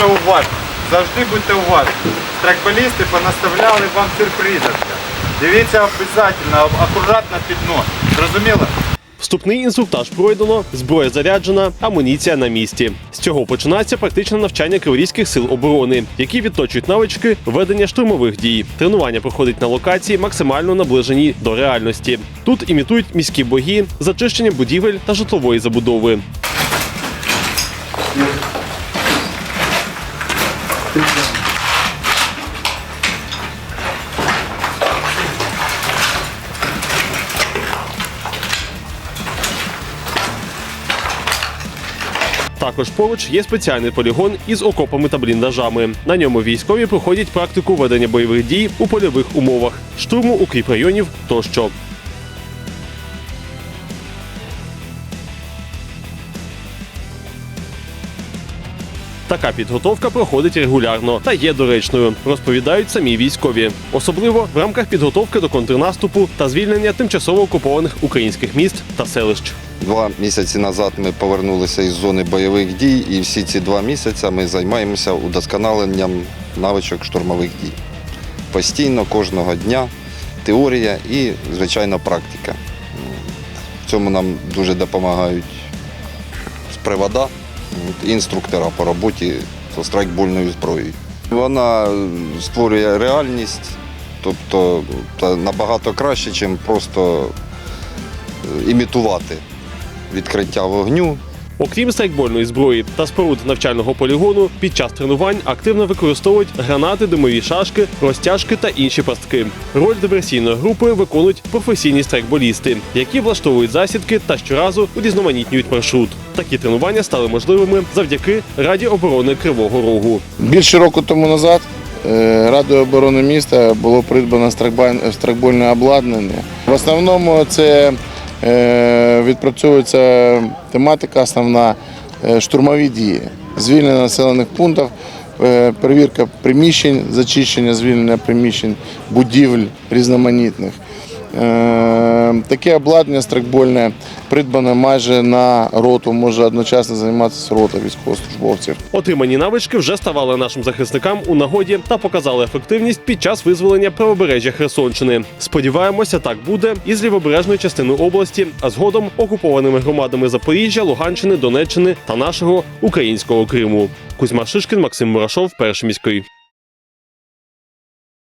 Дуже уважно. Завжди будьте уважні. Страйкболісти понаставляли вам сюрпризів. Дивіться обов'язково, акуратно під нос. Зрозуміло? Вступний інструктаж пройдено, зброя заряджена, амуніція на місці. З цього починається практичне навчання криворізьких сил оборони, які відточують навички ведення штурмових дій. Тренування проходить на локації, максимально наближеній до реальності. Тут імітують міські бої, зачищення будівель та житлової забудови. Також поруч є спеціальний полігон із окопами та бліндажами. На ньому військові проходять практику ведення бойових дій у польових умовах, штурму укріп районів тощо. Така підготовка проходить регулярно та є доречною, розповідають самі військові, особливо в рамках підготовки до контрнаступу та звільнення тимчасово окупованих українських міст та селищ. Два місяці назад ми повернулися із зони бойових дій, і всі ці два місяці ми займаємося удосконаленням навичок штурмових дій. Постійно, кожного дня теорія і, звичайно, практика. В цьому нам дуже допомагають привода, інструктора по роботі зі страйкбольною зброєю. Вона створює реальність, тобто набагато краще, ніж просто е, імітувати відкриття вогню. Окрім страйкбольної зброї та споруд навчального полігону, під час тренувань активно використовують гранати, димові шашки, розтяжки та інші пастки. Роль диверсійної групи виконують професійні страйкболісти, які влаштовують засідки та щоразу урізноманітнюють маршрут. Такі тренування стали можливими завдяки Раді оборони Кривого Рогу. Більше року тому назад е, Радою оборони міста було придбано страйкбольне обладнання. В основному це відпрацьовується тематика основна е, штурмові дії, звільнення населених пунктів, е, перевірка приміщень, зачищення, звільнення приміщень, будівель різноманітних. Таке обладнання страйкбольне придбане майже на роту, може одночасно займатися рота військовослужбовців. Отримані навички вже ставали нашим захисникам у нагоді та показали ефективність під час визволення правобережжя Херсонщини. Сподіваємося, так буде і з лівобережної частини області, а згодом окупованими громадами Запоріжжя, Луганщини, Донеччини та нашого українського Криму. Кузьма Шишкін, Максим Мурашов, перший міський.